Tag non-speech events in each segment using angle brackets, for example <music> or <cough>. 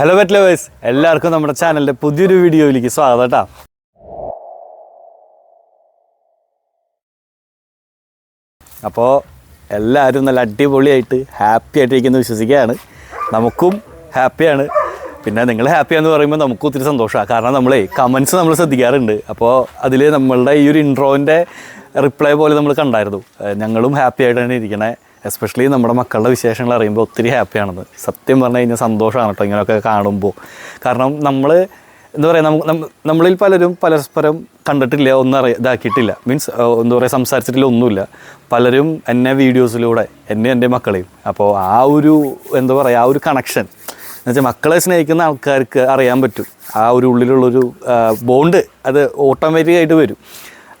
Hello wet lovers എല്ലാവർക്കും നമ്മുടെ ചാനലിന്റെ പുതിയൊരു വീഡിയോയിലേക്ക് സ്വാഗതം കേട്ടോ അപ്പോൾ എല്ലാവരും നല്ല അടിപൊളിയായിട്ട് ഹാപ്പി ആയിട്ടിരിക്കുന്നു വിശ്വസിക്കുകയാണ്. നമുക്കും ഹാപ്പിയാണ് പിന്നെ നിങ്ങൾ ഹാപ്പിയാന്ന് പറയുമ്പോൾ നമുക്കും ഒത്തിരി സന്തോഷമാണ്. കാരണം നമ്മളേ കമൻസ് നമ്മൾ ശ്രദ്ധിക്കാറുണ്ട്. അപ്പോൾ അതിൽ നമ്മളുടെ ഈ ഒരു ഇൻട്രോന്റെ റിപ്ലൈ പോലെ നമ്മൾ കണ്ടായിരുന്നു. ഞങ്ങളും ഹാപ്പി ആയിട്ടാണ് ഇരിക്കണേ. എസ്പെഷ്യലി നമ്മുടെ മക്കളുടെ വിശേഷങ്ങൾ അറിയുമ്പോൾ ഒത്തിരി ഹാപ്പിയാണെന്ന് സത്യം പറഞ്ഞു കഴിഞ്ഞാൽ സന്തോഷമാണ് കേട്ടോ ഇങ്ങനെയൊക്കെ കാണുമ്പോൾ കാരണം നമ്മൾ എന്താ പറയുക നമുക്ക് നമ്മളിൽ പലരും പരസ്പരം കണ്ടിട്ടില്ല ഒന്നും അറിയ ഇതാക്കിയിട്ടില്ല. മീൻസ് എന്താ പറയുക സംസാരിച്ചിട്ടില്ല ഒന്നുമില്ല. പലരും എന്നെ വീഡിയോസിലൂടെ എന്നെ എന്റെ മക്കളെയും അപ്പോൾ ആ ഒരു എന്താ പറയുക ആ ഒരു കണക്ഷൻ എന്നുവെച്ചാൽ മക്കളെ സ്നേഹിക്കുന്ന ആൾക്കാർക്ക് അറിയാൻ പറ്റും. ആ ഒരു ഉള്ളിലുള്ളൊരു ബോണ്ട് അത് ഓട്ടോമാറ്റിക്കായിട്ട് വരും.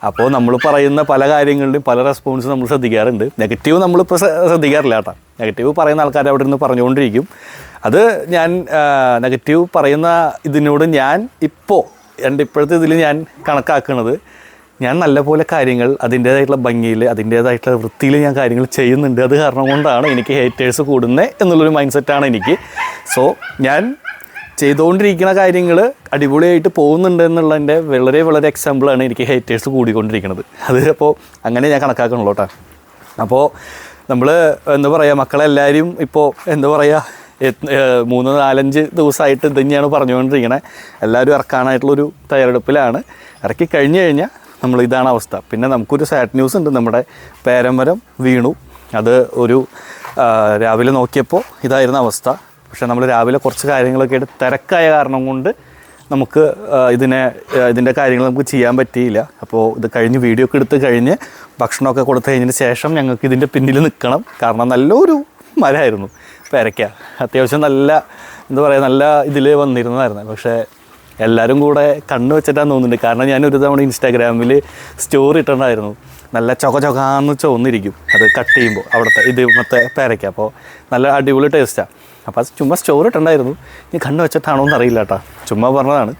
അപ്പോൾ നമ്മൾ പറയുന്ന പല കാര്യങ്ങളിലും പല റെസ്പോൺസ് നമ്മൾ ശ്രദ്ധിക്കാറുണ്ട്. നെഗറ്റീവ് നമ്മളിപ്പോൾ ശ്രദ്ധിക്കാറില്ല കേട്ടോ. നെഗറ്റീവ് പറയുന്ന ആൾക്കാർ അവിടെ നിന്ന് പറഞ്ഞുകൊണ്ടിരിക്കും. അത് ഞാൻ നെഗറ്റീവ് പറയുന്ന ഇതിനോട് ഞാൻ ഇപ്പോൾ എന്റെ ഇപ്പോഴത്തെ ഇതിൽ ഞാൻ കണക്കാക്കുന്നത് ഞാൻ നല്ലപോലെ കാര്യങ്ങൾ അതിന്റേതായിട്ടുള്ള ഭംഗിയിൽ അതിന്റേതായിട്ടുള്ള വൃത്തിയിൽ ഞാൻ കാര്യങ്ങൾ ചെയ്യുന്നുണ്ട്. അത് കാരണം കൊണ്ടാണ് എനിക്ക് ഹേറ്റേഴ്സ് കൂടുന്നത് എന്നുള്ളൊരു മൈൻഡ് സെറ്റാണ് എനിക്ക്. സോ ഞാൻ ചെയ്തുകൊണ്ടിരിക്കുന്ന കാര്യങ്ങൾ അടിപൊളിയായിട്ട് പോകുന്നുണ്ട് എന്നുള്ളതിന്റെ വളരെ വളരെ എക്സാമ്പിളാണ് എനിക്ക് ഹേറ്റേഴ്സ് കൂടിക്കൊണ്ടിരിക്കുന്നത്. അത് അപ്പോൾ അങ്ങനെ ഞാൻ കണക്കാക്കണുള്ളൂ കേട്ടോ. അപ്പോൾ നമ്മൾ എന്താ പറയുക മക്കളെല്ലാവരും ഇപ്പോൾ എന്താ പറയുക മൂന്ന് നാലഞ്ച് ദിവസമായിട്ട് ഇത് തന്നെയാണ് പറഞ്ഞുകൊണ്ടിരിക്കുന്നത് എല്ലാവരും ഇറക്കാനായിട്ടുള്ളൊരു തയ്യാറെടുപ്പിലാണ്. ഇറക്കി കഴിഞ്ഞ് കഴിഞ്ഞാൽ നമ്മൾ ഇതാണ് അവസ്ഥ. പിന്നെ നമുക്കൊരു സാഡ് ന്യൂസ് ഉണ്ട്. നമ്മുടെ പേരമരം വീണു. അത് ഒരു രാവിലെ നോക്കിയപ്പോൾ ഇതായിരുന്ന അവസ്ഥ. പക്ഷേ നമ്മൾ രാവിലെ കുറച്ച് കാര്യങ്ങളൊക്കെ ആയിട്ട് തിരക്കായ കാരണം കൊണ്ട് നമുക്ക് ഇതിനെ ഇതിന്റെ കാര്യങ്ങൾ നമുക്ക് ചെയ്യാൻ പറ്റിയില്ല. അപ്പോൾ ഇത് കഴിഞ്ഞ് വീഡിയോ ഒക്കെ എടുത്ത് കഴിഞ്ഞ് ഭക്ഷണമൊക്കെ കൊടുത്തു കഴിഞ്ഞതിന് ശേഷം ഞങ്ങൾക്ക് ഇതിന്റെ പിന്നിൽ നിൽക്കണം. കാരണം നല്ലൊരു മരമായിരുന്നു. പേരയ്ക്ക അത്യാവശ്യം നല്ല എന്താ പറയുക നല്ല ഇതിൽ വന്നിരുന്നതായിരുന്നു. പക്ഷേ എല്ലാവരും കൂടെ കണ്ണു വെച്ചിട്ടാണ് തോന്നുന്നുണ്ട്. കാരണം ഞാൻ ഒരു തവണ ഇൻസ്റ്റാഗ്രാമിൽ സ്റ്റോറി ഇട്ടിട്ടുണ്ടായിരുന്നു. നല്ല ചൊക ചൊകാന്ന് ചോന്നിരിക്കും അത് കട്ട് ചെയ്യുമ്പോൾ അവിടുത്തെ ഇത് മറ്റേ പേരയ്ക്ക. അപ്പോൾ നല്ല അടിപൊളി ടേസ്റ്റാണ് അപ്പോൾ അത് ചുമ്മാ സ്റ്റോർ ഇട്ടുണ്ടായിരുന്നു ഇനി കണ്ണ് വെച്ചിട്ടാണോ എന്ന് അറിയില്ല കേട്ടോ ചുമ്മാ പറഞ്ഞതാണ്.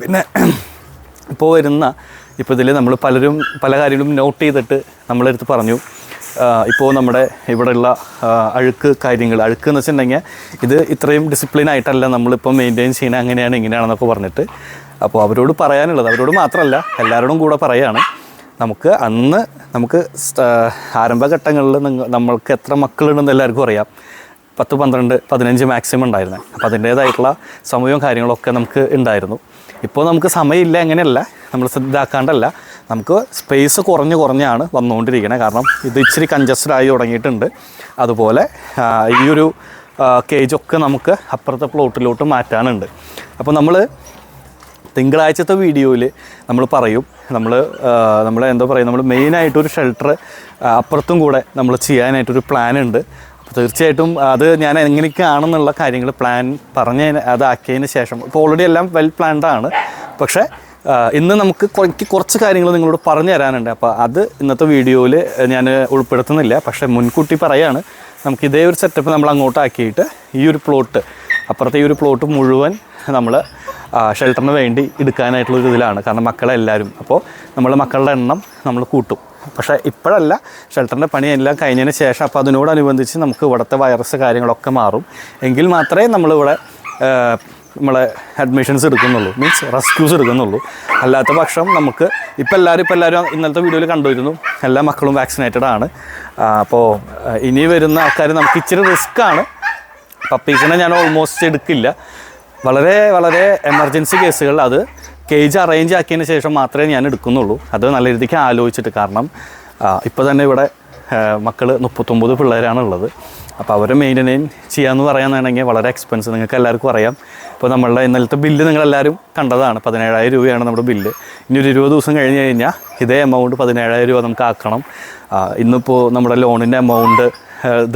പിന്നെ ഇപ്പോൾ വരുന്ന ഇപ്പോൾ ഇതിൽ നമ്മൾ പലരും പല കാര്യങ്ങളും നോട്ട് ചെയ്തിട്ട് നമ്മളെടുത്ത് പറഞ്ഞു. ഇപ്പോൾ നമ്മുടെ ഇവിടെയുള്ള അഴുക്ക് കാര്യങ്ങൾ അഴുക്ക് എന്ന് വെച്ചിട്ടുണ്ടെങ്കിൽ ഇത് ഇത്രയും ഡിസിപ്ലിൻ ആയിട്ടല്ല നമ്മളിപ്പോൾ മെയിന്റെയിൻ ചെയ്യണത് അങ്ങനെയാണ് ഇങ്ങനെയാണെന്നൊക്കെ പറഞ്ഞിട്ട്. അപ്പോൾ അവരോട് പറയാനുള്ളത്. അവരോട് മാത്രമല്ല എല്ലാവരോടും കൂടെ പറയുകയാണ് നമുക്ക് അന്ന് നമുക്ക് ആരംഭഘട്ടങ്ങളിൽ നമ്മൾക്ക് എത്ര മക്കളുണ്ടെന്ന് എല്ലാവർക്കും അറിയാം. പത്ത് പന്ത്രണ്ട് പതിനഞ്ച് മാക്സിമം ഉണ്ടായിരുന്നത് അപ്പോൾ അതിന്റേതായിട്ടുള്ള സമയവും കാര്യങ്ങളൊക്കെ നമുക്ക് ഉണ്ടായിരുന്നു. ഇപ്പോൾ നമുക്ക് സമയമില്ല അങ്ങനെയല്ല നമ്മൾ ഇതാക്കാണ്ടല്ല. നമുക്ക് സ്പേസ് കുറഞ്ഞ് കുറഞ്ഞാണ് വന്നുകൊണ്ടിരിക്കുന്നത് കാരണം ഇത് ഇച്ചിരി കഞ്ചസ്റ്റഡ് ആയി തുടങ്ങിയിട്ടുണ്ട്. അതുപോലെ ഈ ഒരു കേജൊക്കെ നമുക്ക് അപ്പുറത്തെ പ്ലോട്ടിലോട്ട് മാറ്റാനുണ്ട്. അപ്പോൾ നമ്മൾ തിങ്കളാഴ്ചത്തെ വീഡിയോയിൽ നമ്മൾ പറയും. നമ്മൾ നമ്മൾ എന്താ പറയുക നമ്മൾ മെയിനായിട്ടൊരു ഷെൽട്ടർ അപ്പുറത്തും കൂടെ നമ്മൾ ചെയ്യാനായിട്ടൊരു പ്ലാൻ ഉണ്ട്. തീർച്ചയായിട്ടും അത് ഞാൻ എങ്ങനെയൊക്കെയാണെന്നുള്ള കാര്യങ്ങൾ പ്ലാൻ പറഞ്ഞ അതാക്കിയതിന് ശേഷം. ഇപ്പോൾ ഓൾറെഡി എല്ലാം വെൽ പ്ലാൻഡ് ആണ്. പക്ഷേ ഇന്ന് നമുക്ക് എനിക്ക് കുറച്ച് കാര്യങ്ങൾ നിങ്ങളോട് പറഞ്ഞു തരാനുണ്ട്. അപ്പോൾ അത് ഇന്നത്തെ വീഡിയോയിൽ ഞാൻ ഉൾപ്പെടുത്തുന്നില്ല. പക്ഷേ മുൻകൂട്ടി പറയാണ് നമുക്ക് ഇതേ ഒരു സെറ്റപ്പ് നമ്മൾ അങ്ങോട്ടാക്കിയിട്ട് ഈ ഒരു പ്ലോട്ട് അപ്പുറത്തെ ഈ ഒരു പ്ലോട്ട് മുഴുവൻ നമ്മൾ ഷെൽട്ടറിന് വേണ്ടി എടുക്കാനായിട്ടുള്ള ഒരു ഇതിലാണ്. കാരണം മക്കളെല്ലാവരും. അപ്പോൾ നമ്മൾ മക്കളുടെ എണ്ണം നമ്മൾ കൂട്ടും. പക്ഷേ ഇപ്പോഴല്ല. ഷെൽട്ടറിന്റെ പണി എല്ലാം കഴിഞ്ഞതിന് ശേഷം അപ്പോൾ അതിനോടനുബന്ധിച്ച് നമുക്ക് ഇവിടുത്തെ വൈറസ് കാര്യങ്ങളൊക്കെ മാറും. എങ്കിൽ മാത്രമേ നമ്മളിവിടെ നമ്മളെ അഡ്മിഷൻസ് എടുക്കുന്നുള്ളൂ. മീൻസ് റെസ്ക്യൂസ് എടുക്കുന്നുള്ളൂ. അല്ലാത്ത പക്ഷം നമുക്ക് ഇപ്പം എല്ലാവരും ഇപ്പം എല്ലാവരും ഇന്നലത്തെ വീഡിയോയിൽ കണ്ടുവരുന്നു എല്ലാ മക്കളും വാക്സിനേറ്റഡ് ആണ്. അപ്പോൾ ഇനി വരുന്ന ആൾക്കാർ നമുക്ക് ഇച്ചിരി റിസ്ക് ആണ്. പപ്പീസിനെ ഞാൻ ഓൾമോസ്റ്റ് എടുക്കില്ല. വളരെ വളരെ എമർജൻസി കേസുകൾ അത് കേജ് അറേഞ്ച് ആക്കിയതിന് ശേഷം മാത്രമേ ഞാൻ എടുക്കുന്നുള്ളൂ. അത് നല്ല രീതിക്ക് ആലോചിച്ചിട്ട് കാരണം ഇപ്പോൾ തന്നെ ഇവിടെ മക്കൾ മുപ്പത്തൊമ്പത് പിള്ളേരാണ് ഉള്ളത്. അപ്പോൾ അവരെ മെയിന്റെനൈൻ ചെയ്യാമെന്ന് പറയാനാണെങ്കിൽ വളരെ എക്സ്പെൻസ് നിങ്ങൾക്ക് എല്ലാവർക്കും അറിയാം. ഇപ്പോൾ നമ്മളുടെ ഇന്നലത്തെ ബില്ല് നിങ്ങളെല്ലാവരും കണ്ടതാണ്. പതിനേഴായിരം രൂപയാണ് നമ്മുടെ ബില്ല് ഇനി ഒരു ഇരുപത് ദിവസം കഴിഞ്ഞ് കഴിഞ്ഞാൽ ഇതേ എമൗണ്ട് പതിനേഴായിരം രൂപ നമുക്ക് ആക്കണം. ഇന്നിപ്പോൾ നമ്മുടെ ലോണിന്റെ എമൗണ്ട്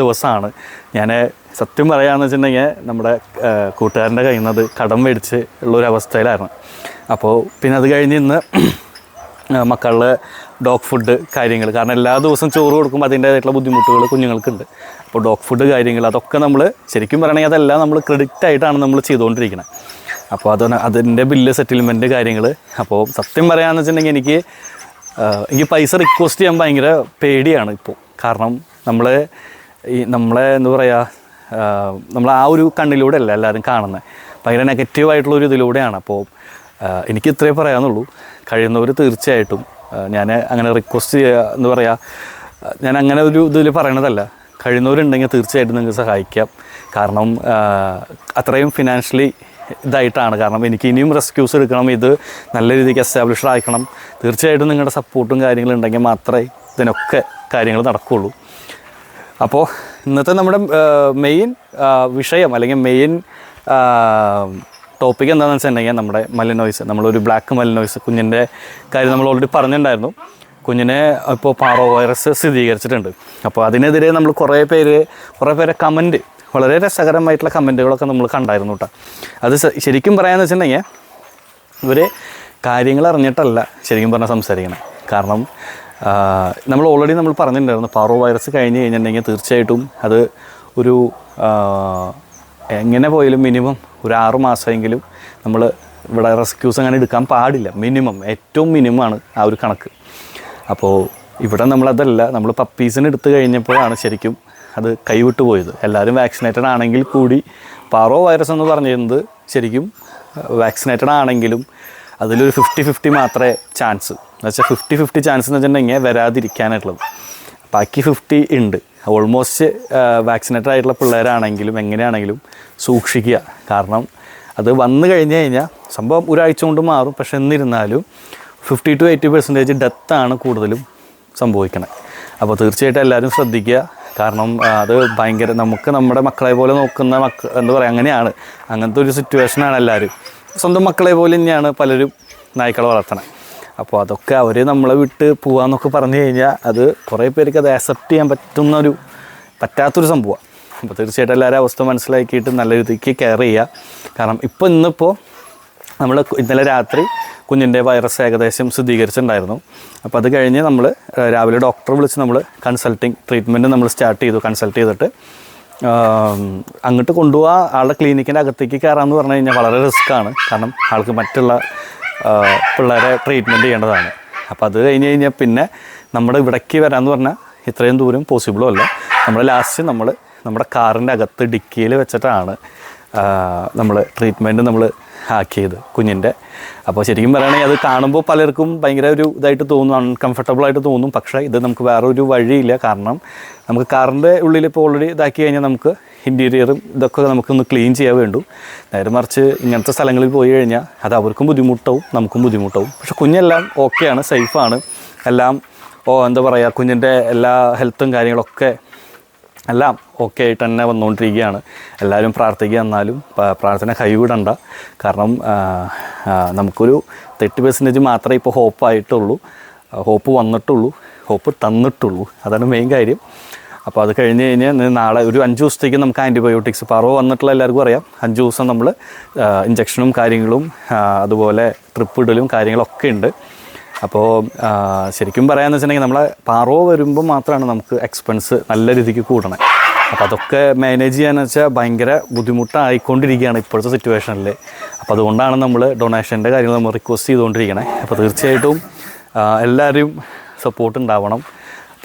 ദിവസമാണ് ഞാൻ സത്യം പറയുകയെന്ന് വെച്ചിട്ടുണ്ടെങ്കിൽ നമ്മുടെ കൂട്ടുകാരന്റെ കയ്യിൽ നിന്ന് അത് കടം മേടിച്ച് ഉള്ളൊരു അവസ്ഥയിലായിരുന്നു അപ്പോൾ പിന്നെ അത് കഴിഞ്ഞ് ഇന്ന് മക്കളുടെ ഡോഗ് ഫുഡ് കാര്യങ്ങൾ. കാരണം എല്ലാ ദിവസവും ചോറ് കൊടുക്കുമ്പോൾ അതിന്റേതായിട്ടുള്ള ബുദ്ധിമുട്ടുകൾ കുഞ്ഞുങ്ങൾക്കുണ്ട്. അപ്പോൾ ഡോഗ് ഫുഡ് കാര്യങ്ങൾ അതൊക്കെ നമ്മൾ ശരിക്കും പറയണമെങ്കിൽ അതെല്ലാം നമ്മൾ ക്രെഡിറ്റ് ആയിട്ടാണ് നമ്മൾ ചെയ്തുകൊണ്ടിരിക്കുന്നത് അപ്പോൾ അത് അതിന്റെ ബില്ല് സെറ്റിൽമെന്റ് കാര്യങ്ങൾ. അപ്പോൾ സത്യം പറയാമെന്ന് വെച്ചിട്ടുണ്ടെങ്കിൽ എനിക്ക് എനിക്ക് പൈസ റിക്വസ്റ്റ് ചെയ്യാൻ ഭയങ്കര പേടിയാണ് ഇപ്പോൾ. കാരണം നമ്മൾ ഈ നമ്മളെ എന്താ പറയുക നമ്മൾ ആ ഒരു കണ്ണിലൂടെ അല്ല എല്ലാവരും കാണുന്നത് ഭയങ്കര നെഗറ്റീവായിട്ടുള്ള ഒരു ഇതിലൂടെയാണ്. അപ്പോൾ എനിക്ക് ഇത്രയേ പറയാനുള്ളൂ. കഴിയുന്നവർ തീർച്ചയായിട്ടും ഞാൻ അങ്ങനെ റിക്വസ്റ്റ് ചെയ്യുക എന്ന് പറയുക ഞാൻ അങ്ങനെ ഒരു ഇതിൽ പറയണതല്ല. കഴിയുന്നവരുണ്ടെങ്കിൽ തീർച്ചയായിട്ടും നിങ്ങൾക്ക് സഹായിക്കാം. കാരണം അത്രയും ഫിനാൻഷ്യലി ഇതായിട്ടാണ്. കാരണം എനിക്ക് ഇനിയും റെസ്ക്യൂസ് എടുക്കണം. ഇത് നല്ല രീതിക്ക് എസ്റ്റാബ്ലിഷ്ഡ് ആക്കണം. തീർച്ചയായിട്ടും നിങ്ങളുടെ സപ്പോർട്ടും കാര്യങ്ങളും ഉണ്ടെങ്കിൽ മാത്രമേ ഇതിനൊക്കെ കാര്യങ്ങൾ നടക്കുകയുള്ളൂ അപ്പോൾ ഇന്നത്തെ നമ്മുടെ മെയിൻ വിഷയം അല്ലെങ്കിൽ മെയിൻ ടോപ്പിക് എന്താണെന്ന് വെച്ചിട്ടുണ്ടെങ്കിൽ നമ്മുടെ മലിനോയ്സ് നമ്മളൊരു ബ്ലാക്ക് മലിനോയ്സ് കുഞ്ഞിന്റെ കാര്യം നമ്മൾ ഓൾറെഡി പറഞ്ഞിട്ടുണ്ടായിരുന്നു. കുഞ്ഞിനെ ഇപ്പോൾ പാറോ വൈറസ് സ്ഥിരീകരിച്ചിട്ടുണ്ട്. അപ്പോൾ അതിനെതിരെ നമ്മൾ കുറേ പേര് കുറേ പേരെ കമന്റ് വളരെ രസകരമായിട്ടുള്ള കമന്റുകളൊക്കെ നമ്മൾ കണ്ടായിരുന്നു കേട്ടോ. അത് ശരിക്കും പറയാമെന്ന് വെച്ചിട്ടുണ്ടെങ്കിൽ ഇവർ കാര്യങ്ങൾ അറിഞ്ഞിട്ടല്ല ശരിക്കും പറഞ്ഞാൽ സംസാരിക്കണം. കാരണം നമ്മൾ ഓൾറെഡി നമ്മൾ പറഞ്ഞിട്ടുണ്ടായിരുന്നു പാറോ വൈറസ് കഴിഞ്ഞ് കഴിഞ്ഞിട്ടുണ്ടെങ്കിൽ തീർച്ചയായിട്ടും അത് ഒരു എങ്ങനെ പോയാലും മിനിമം ഒരു ആറു മാസമെങ്കിലും നമ്മൾ ഇവിടെ റെസ്ക്യൂസ് അങ്ങനെ എടുക്കാൻ പാടില്ല. മിനിമം ഏറ്റവും മിനിമമാണ് ആ ഒരു കണക്ക്. അപ്പോൾ ഇവിടെ നമ്മളതല്ല നമ്മൾ പപ്പീസിന് എടുത്തു കഴിഞ്ഞപ്പോഴാണ് ശരിക്കും അത് കൈവിട്ടു പോയത്. എല്ലാവരും വാക്സിനേറ്റഡ് ആണെങ്കിൽ കൂടി പാറോ വൈറസ് എന്ന് പറഞ്ഞിരുന്നത് ശരിക്കും വാക്സിനേറ്റഡ് ആണെങ്കിലും അതിലൊരു ഫിഫ്റ്റി ഫിഫ്റ്റി മാത്രമേ ചാൻസ് എന്ന് വെച്ചാൽ ഫിഫ്റ്റി ഫിഫ്റ്റി ചാൻസ് എന്ന് വെച്ചിട്ടുണ്ടെങ്കിൽ വരാതിരിക്കാനായിട്ടുള്ളത്. ബാക്കി ഫിഫ്റ്റി ഉണ്ട്. ഓൾമോസ്റ്റ് വാക്സിനേറ്റഡ് ആയിട്ടുള്ള പിള്ളേരാണെങ്കിലും എങ്ങനെയാണെങ്കിലും സൂക്ഷിക്കുക. കാരണം അത് വന്നു കഴിഞ്ഞ് കഴിഞ്ഞാൽ സംഭവം ഒരാഴ്ച കൊണ്ട് മാറും. പക്ഷെ എന്നിരുന്നാലും ഫിഫ്റ്റി ടു എയ്റ്റി പെർസെന്റേജ് ഡെത്താണ് കൂടുതലും സംഭവിക്കണത് അപ്പോൾ തീർച്ചയായിട്ടും എല്ലാവരും ശ്രദ്ധിക്കുക. കാരണം അത് ഭയങ്കര നമുക്ക് നമ്മുടെ മക്കളെ പോലെ നോക്കുന്ന മക്ക എന്താ പറയുക അങ്ങനെയാണ്. അങ്ങനത്തെ ഒരു സിറ്റുവേഷനാണ് എല്ലാവരും. സ്വന്തം മക്കളെ പോലെ തന്നെയാണ് പലരും നായ്ക്കളെ വളർത്തണം. അപ്പോൾ അതൊക്കെ അവർ നമ്മളെ വിട്ട് പോകാമെന്നൊക്കെ പറഞ്ഞു കഴിഞ്ഞാൽ അത് കുറേ പേർക്ക് അത് ആക്സെപ്റ്റ് ചെയ്യാൻ പറ്റുന്ന ഒരു പറ്റാത്തൊരു സംഭവമാണ് അപ്പോൾ തീർച്ചയായിട്ടും എല്ലാവരും അവസ്ഥ മനസ്സിലാക്കിയിട്ട് നല്ല രീതിക്ക് കെയർ ചെയ്യുക കാരണം ഇപ്പോൾ ഇന്നിപ്പോൾ നമ്മൾ ഇന്നലെ രാത്രി കുഞ്ഞിന്റെ വൈറസ് ഏകദേശം സ്ഥിരീകരിച്ചിട്ടുണ്ടായിരുന്നു. അപ്പോൾ അത് കഴിഞ്ഞ് നമ്മൾ രാവിലെ ഡോക്ടറെ വിളിച്ച് നമ്മൾ കൺസൾട്ടിങ് ട്രീറ്റ്മെന്റ് നമ്മൾ സ്റ്റാർട്ട് ചെയ്തു കൺസൾട്ട് ചെയ്തിട്ട് അങ്ങോട്ട് കൊണ്ടുപോകാൻ ആളുടെ ക്ലിനിക്കിന്റെ അകത്തേക്ക് കയറാമെന്ന് പറഞ്ഞു കഴിഞ്ഞാൽ വളരെ റിസ്ക്കാണ് കാരണം ആൾക്ക് മറ്റുള്ള പിള്ളേരെ ട്രീറ്റ്മെന്റ് ചെയ്യേണ്ടതാണ്. അപ്പോൾ അത് കഴിഞ്ഞ് കഴിഞ്ഞാൽ പിന്നെ നമ്മുടെ ഇവിടേക്ക് വരാമെന്ന് പറഞ്ഞാൽ ഇത്രയും ദൂരം പോസിബിളും അല്ല. നമ്മൾ ലാസ്റ്റ് നമ്മൾ നമ്മുടെ കാറിന്റെ അകത്ത് ഡിക്കിയിൽ വെച്ചിട്ടാണ് നമ്മൾ ട്രീറ്റ്മെന്റ് നമ്മൾ ആക്കിയത് കുഞ്ഞിന്റെ. അപ്പോൾ ശരിക്കും പറയുകയാണെങ്കിൽ അത് കാണുമ്പോൾ പലർക്കും ഭയങ്കര ഒരു ഇതായിട്ട് തോന്നും അൺകംഫർട്ടബിൾ ആയിട്ട് തോന്നും. പക്ഷേ ഇത് നമുക്ക് വേറൊരു വഴിയില്ല. കാരണം നമുക്ക് കാറിന്റെ ഉള്ളിൽ ഇപ്പോൾ ഓൾറെഡി ഇതാക്കി കഴിഞ്ഞാൽ നമുക്ക് ഇന്റീരിയറും ഇതൊക്കെ നമുക്കൊന്ന് ക്ലീൻ ചെയ്യാൻ വേണ്ടു. നേരെ മറിച്ച് ഇങ്ങനത്തെ സ്ഥലങ്ങളിൽ പോയി കഴിഞ്ഞാൽ അത് അവർക്കും ബുദ്ധിമുട്ടാവും നമുക്കും ബുദ്ധിമുട്ടാവും. പക്ഷെ കുഞ്ഞെല്ലാം ഓക്കെയാണ് സേഫാണ് എല്ലാം ഓ എന്താ പറയുക കുഞ്ഞിന്റെ എല്ലാ ഹെൽത്തും കാര്യങ്ങളൊക്കെ എല്ലാം ഓക്കെ ആയിട്ട് തന്നെ വന്നുകൊണ്ടിരിക്കുകയാണ്. എല്ലാവരും പ്രാർത്ഥിക്കുക എന്നാലും പ്രാർത്ഥന കൈവിടണ്ട. കാരണം നമുക്കൊരു തേർട്ടി പെർസെന്റേജ് മാത്രമേ ഇപ്പോൾ ഹോപ്പായിട്ടുള്ളൂ ഹോപ്പ് വന്നിട്ടുള്ളൂ. ഹോപ്പ് തന്നിട്ടുള്ളൂ. അതാണ് മെയിൻ കാര്യം. അപ്പോൾ അത് കഴിഞ്ഞ് കഴിഞ്ഞാൽ നാളെ ഒരു അഞ്ച് ദിവസത്തേക്ക് നമുക്ക് ആന്റിബയോട്ടിക്സ് പറവ് വന്നിട്ടുള്ള എല്ലാവർക്കും അറിയാം. അഞ്ച് ദിവസം നമ്മൾ ഇഞ്ചക്ഷനും കാര്യങ്ങളും അതുപോലെ ട്രിപ്പ് ഇടലും കാര്യങ്ങളൊക്കെ ഉണ്ട്. അപ്പോൾ ശരിക്കും പറയാമെന്ന് വെച്ചിട്ടുണ്ടെങ്കിൽ നമ്മളെ പാറോ വരുമ്പോൾ മാത്രമാണ് നമുക്ക് എക്സ്പെൻസ് നല്ല രീതിക്ക് കൂടണേ. അപ്പോൾ അതൊക്കെ മാനേജ് ചെയ്യാന്ന് വെച്ചാൽ ഭയങ്കര ബുദ്ധിമുട്ടായിക്കൊണ്ടിരിക്കുകയാണ് ഇപ്പോഴത്തെ സിറ്റുവേഷനിൽ അപ്പോൾ അതുകൊണ്ടാണ് നമ്മൾ ഡൊണേഷന്റെ കാര്യങ്ങൾ നമ്മൾ റിക്വസ്റ്റ് ചെയ്തുകൊണ്ടിരിക്കണേ. അപ്പോൾ തീർച്ചയായിട്ടും എല്ലാവരും സപ്പോർട്ട് ഉണ്ടാവണം.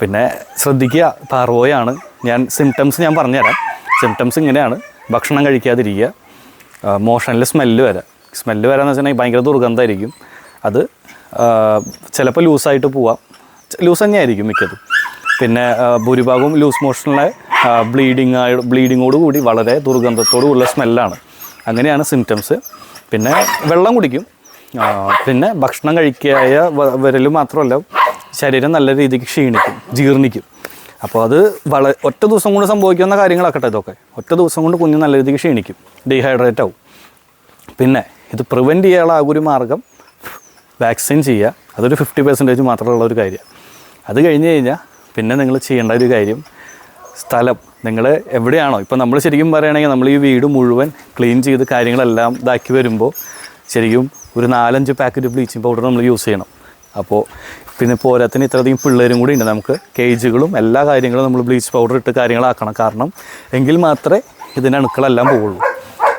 പിന്നെ ശ്രദ്ധിക്കുക പാറോയാണ്. ഞാൻ സിംറ്റംസ് ഞാൻ പറഞ്ഞുതരാം. സിംറ്റംസ് ഇങ്ങനെയാണ്. ഭക്ഷണം കഴിക്കാതിരിക്കുക. മോഷനിൽ സ്മെല്ല് വരാം. സ്മെല്ല് വരാമെന്ന് വെച്ചിട്ടുണ്ടെങ്കിൽ ഭയങ്കര ദുർഗന്ധമായിരിക്കും. അത് ചിലപ്പോൾ ലൂസായിട്ട് പോവാം. ലൂസ് തന്നെയായിരിക്കും മിക്കതും. പിന്നെ ഭൂരിഭാഗവും ലൂസ് മോഷനിലെ ബ്ലീഡിങ് ആയി ബ്ലീഡിങ്ങോട് കൂടി വളരെ ദുർഗന്ധത്തോടു ഉള്ള സ്മെല്ലാണ്. അങ്ങനെയാണ് സിംറ്റംസ്. പിന്നെ വെള്ളം കുടിക്കും. പിന്നെ ഭക്ഷണം കഴിക്കായ വിരൽ മാത്രമല്ല ശരീരം നല്ല രീതിക്ക് ക്ഷീണിക്കും ജീർണിക്കും. അപ്പോൾ അത് വള ഒറ്റ ദിവസം കൊണ്ട് സംഭവിക്കുന്ന കാര്യങ്ങളാക്കട്ടെ ഇതൊക്കെ. ഒറ്റ ദിവസം കൊണ്ട് കുഞ്ഞ് നല്ല രീതിക്ക് ക്ഷീണിക്കും ഡീഹൈഡ്രേറ്റ് ആവും. പിന്നെ ഇത് പ്രിവെന്റ് ചെയ്യാനുള്ള ആ ഒരു മാർഗം വാക്സിൻ ചെയ്യുക. അതൊരു ഫിഫ്റ്റി പെർസെന്റേജ് മാത്രമുള്ള ഒരു കാര്യം. അത് കഴിഞ്ഞ് കഴിഞ്ഞാൽ പിന്നെ നിങ്ങൾ ചെയ്യേണ്ട ഒരു കാര്യം. സ്ഥലം. നിങ്ങൾ എവിടെയാണോ ഇപ്പോൾ നമ്മൾ ശരിക്കും പറയുകയാണെങ്കിൽ നമ്മൾ ഈ വീട് മുഴുവൻ ക്ലീൻ ചെയ്ത് കാര്യങ്ങളെല്ലാം ഇതാക്കി വരുമ്പോൾ ശരിക്കും ഒരു നാലഞ്ച് പാക്കറ്റ് ബ്ലീച്ചിങ് പൗഡർ നമ്മൾ യൂസ് ചെയ്യണം. അപ്പോൾ പിന്നെ പോരാത്തിന് ഇത്രയധികം പിള്ളേരും കൂടി ഉണ്ട്. നമുക്ക് കേജുകളും എല്ലാ കാര്യങ്ങളും നമ്മൾ ബ്ലീച്ച് പൗഡർ ഇട്ട് കാര്യങ്ങളാക്കണം. കാരണം എങ്കിൽ മാത്രമേ ഇതിന്റെ അണുക്കളെല്ലാം പോവുള്ളൂ.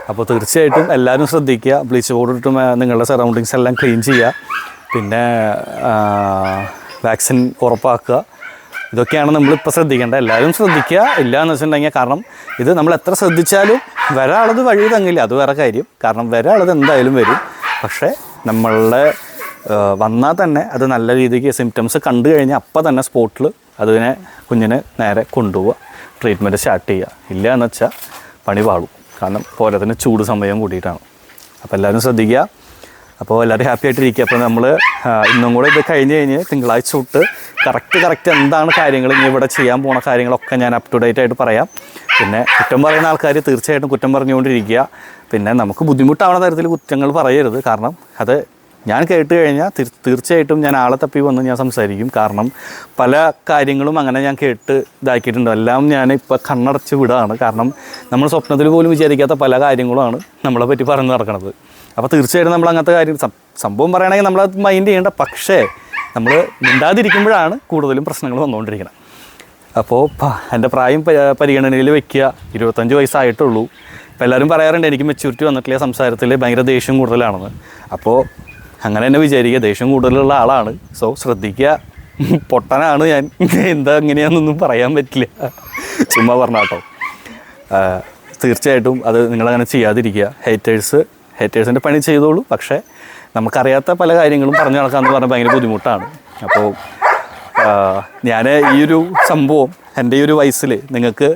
അപ്പോൾ തീർച്ചയായിട്ടും എല്ലാവരും ശ്രദ്ധിക്കുക. ബ്ലീച്ച് പൗഡർ ഇട്ട് നിങ്ങളുടെ സറൗണ്ടിങ്സ് എല്ലാം ക്ലീൻ ചെയ്യുക. പിന്നെ വാക്സിൻ ഉറപ്പാക്കുക. ഇതൊക്കെയാണ് നമ്മളിപ്പോൾ ശ്രദ്ധിക്കേണ്ടത്. എല്ലാവരും ശ്രദ്ധിക്കുക. ഇല്ല എന്ന് വെച്ചിട്ടുണ്ടെങ്കിൽ കാരണം ഇത് നമ്മൾ എത്ര ശ്രദ്ധിച്ചാലും വരാളത് വഴി തങ്ങില്ല. അത് വേറെ കാര്യം. കാരണം വരാളത് എന്തായാലും വരും. പക്ഷേ നമ്മളുടെ വന്നാൽ തന്നെ അത് നല്ല രീതിക്ക് സിംറ്റംസ് കണ്ടു കഴിഞ്ഞാൽ അപ്പം തന്നെ സ്പോട്ടിൽ അതിനെ കുഞ്ഞിനെ നേരെ കൊണ്ടുപോവുക. ട്രീറ്റ്മെന്റ് സ്റ്റാർട്ട് ചെയ്യുക. ഇല്ല എന്ന് വെച്ചാൽ പണി പാടും കാരണം പോരാത്തിന് ചൂട് സമയം കൂടിയിട്ടാണ്. അപ്പോൾ എല്ലാവരും ശ്രദ്ധിക്കുക. അപ്പോൾ എല്ലാവരും ഹാപ്പി ആയിട്ടിരിക്കുക. അപ്പോൾ നമ്മൾ ഇന്നും കൂടെ ഇത് കഴിഞ്ഞ് കഴിഞ്ഞ് തിങ്കളാഴ്ച തൊട്ട് കറക്റ്റ് കറക്റ്റ് എന്താണ് കാര്യങ്ങൾ ഇനി ഇവിടെ ചെയ്യാൻ പോണ കാര്യങ്ങളൊക്കെ ഞാൻ അപ് ടു ഡേറ്റ് ആയിട്ട് പറയാം. പിന്നെ കുറ്റം പറയുന്ന ആൾക്കാർ തീർച്ചയായിട്ടും കുറ്റം പറഞ്ഞുകൊണ്ടിരിക്കുക. പിന്നെ നമുക്ക് ബുദ്ധിമുട്ടാവുന്ന തരത്തിൽ കുറ്റങ്ങൾ പറയരുത്. കാരണം അത് ഞാൻ കേട്ട് കഴിഞ്ഞാൽ തീർ- തീർച്ചയായിട്ടും ഞാൻ ആളെ തപ്പി വന്ന് ഞാൻ സംസാരിക്കും. കാരണം പല കാര്യങ്ങളും അങ്ങനെ ഞാൻ കേട്ട് ഇതാക്കിയിട്ടുണ്ട്. എല്ലാം ഞാൻ ഇപ്പോൾ കണ്ണടച്ച് വിടുകയാണ് കാരണം നമ്മൾ സ്വപ്നത്തിൽ പോലും വിചാരിക്കാത്ത പല കാര്യങ്ങളുമാണ് നമ്മളെ പറ്റി പറഞ്ഞു നടക്കുന്നത് അപ്പോൾ തീർച്ചയായിട്ടും നമ്മൾ അങ്ങനത്തെ കാര്യം സംഭവം പറയുകയാണെങ്കിൽ നമ്മളത് മൈൻഡ് ചെയ്യേണ്ട. പക്ഷേ നമ്മൾ മിണ്ടാതിരിക്കുമ്പോഴാണ് കൂടുതലും പ്രശ്നങ്ങൾ വന്നുകൊണ്ടിരിക്കുന്നത് അപ്പോൾ എന്റെ പ്രായം പരിഗണനയിൽ വെക്കുക ഇരുപത്തഞ്ച് വയസ്സായിട്ടുള്ളൂ. അപ്പോൾ എല്ലാവരും പറയാറുണ്ട് എനിക്ക് മെച്യൂരിറ്റി വന്നിട്ടില്ല സംസാരത്തിൽ ഭയങ്കര ദേഷ്യം കൂടുതലാണെന്ന്. അപ്പോൾ അങ്ങനെ തന്നെ വിചാരിക്കുക. ദേഷ്യം കൂടുതലുള്ള ആളാണ്. സോ ശ്രദ്ധിക്കുക. <laughs> പൊട്ടനാണ് ഞാൻ. <laughs> എന്താ എങ്ങനെയാണെന്നൊന്നും പറയാൻ പറ്റില്ല. <laughs> ചുമ്മാ പറഞ്ഞാട്ടോ തീർച്ചയായിട്ടും അത് നിങ്ങളങ്ങനെ ചെയ്യാതിരിക്കുക. ഹേറ്റേഴ്സ് ഹേറ്റേഴ്സിന്റെ പണി ചെയ്തോളൂ. പക്ഷേ നമുക്കറിയാത്ത പല കാര്യങ്ങളും പറഞ്ഞു നടക്കാമെന്ന് പറഞ്ഞാൽ ഭയങ്കര ബുദ്ധിമുട്ടാണ്. അപ്പോൾ ഞാൻ ഈ ഒരു സംഭവം എന്റെ ഈ ഒരു വയസ്സിൽ നിങ്ങൾക്ക്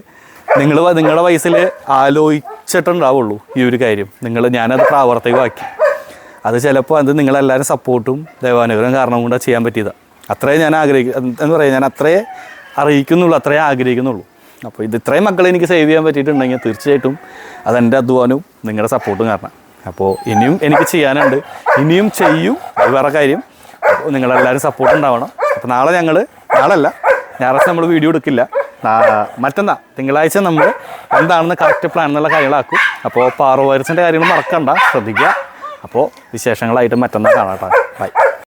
നിങ്ങൾ നിങ്ങളുടെ വയസ്സിൽ ആലോചിച്ചിട്ടുണ്ടാവുള്ളൂ ഈ ഒരു കാര്യം. നിങ്ങൾ ഞാനത് പ്രാവർത്തികമാക്കി. അത് ചിലപ്പോൾ അത് നിങ്ങളെല്ലാവരും സപ്പോർട്ടും ദൈവാനുഗ്രഹം കാരണം കൊണ്ട് ചെയ്യാൻ പറ്റിയതാണ് അത്രേ ഞാൻ ആഗ്രഹിക്കും എന്ന് പറയാം ഞാൻ അത്രേ അറിയിക്കുന്നുള്ളൂ അത്രേ ആഗ്രഹിക്കുന്നുള്ളൂ. അപ്പോൾ ഇത് ഇത്രയും മക്കളെ എനിക്ക് സേവ് ചെയ്യാൻ പറ്റിയിട്ടുണ്ടെങ്കിൽ തീർച്ചയായിട്ടും അതെന്റെ അധ്വാനവും നിങ്ങളുടെ സപ്പോർട്ടും കാരണം. അപ്പോൾ ഇനിയും എനിക്ക് ചെയ്യാനുണ്ട്. ഇനിയും ചെയ്യും. വേറെ കാര്യം. അപ്പോൾ നിങ്ങളെല്ലാവരും സപ്പോർട്ട് ഉണ്ടാവണം. അപ്പോൾ നാളെ ഞങ്ങൾ നാളല്ല ഞായറാഴ്ച നമ്മൾ വീഡിയോ എടുക്കില്ല. മറ്റന്നാ തിങ്കളാഴ്ച നമ്മൾ എന്താണെന്ന് കറക്റ്റ് പ്ലാൻ എന്നുള്ള കാര്യങ്ങളാക്കും. അപ്പോൾ പാറോ വൈറസിന്റെ കാര്യങ്ങൾ മറക്കണ്ട. ശ്രദ്ധിക്കുക അപ്പോൾ വിശേഷങ്ങളായിട്ട് മറ്റന്നാൾ കാണാം കേട്ടോ. ബൈ.